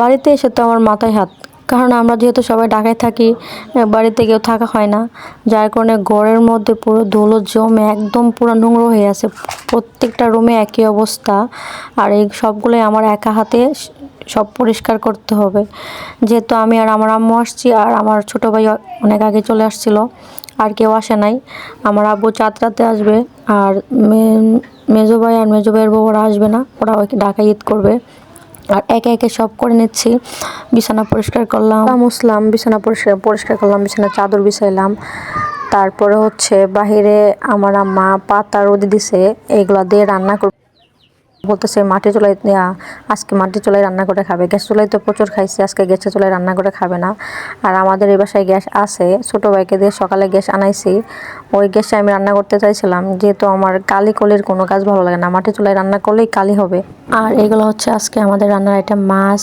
বাড়িতে এসে তো আমার মাথায় হাত। কারণ আমরা যেহেতু সবাই ঢাকায় থাকি বাড়িতে কেউ থাকা হয় না। যার কারণে ঘরের মধ্যে পুরো ধুলো জমে একদম পুরো নোংরা হয়ে আছে। প্রত্যেকটা রুমে একই অবস্থা। আর এই সবগুলোই আমার একা হাতে সব পরিষ্কার করতে হবে। যেহেতু আমি আর আমার আম্মু আসছি আর আমার ছোটো ভাই অনেক আগে চলে আসছিল। আর কেউ আসে নাই। আমার আব্বু চাঁদ আসবে আর মেজো ভাই আর মেজো ভাইয়ের বউ ওরা আসবে না। ওরা ওই ঢাকা ঈদ করবে। আর একে একে সব করে নিচ্ছি। বিছানা পরিষ্কার করলাম। মুসলাম বিছানা পরিষ্কার পরিষ্কার করলাম বিছানা চাদর বিছাইলাম। তারপরে হচ্ছে বাহিরে আমার আম্মা পাতা রোদে দিছে এগুলা দিয়ে রান্না করবে। বলতেছে মাটি আহ, আজকে মাটি চুলায় রান্না করে খাবে। গ্যাস চুলাই তো প্রচুর খাইছে আজকে গ্যাসে চুলায় রান্না করে খাবে না। আর আমাদের এই বাসায় গ্যাস আছে ছোটো ভাইকে দিয়ে সকালে গ্যাস আনাইছি। ওই গ্যাসে আমি রান্না করতে চাইছিলাম, যেহেতু আমার কালি কলের কোনো কাজ ভালো লাগে না। মাটি চুলায় রান্না করলেই কালি হবে। আর এগুলো হচ্ছে আজকে আমাদের রান্নার আইটেম মাছ।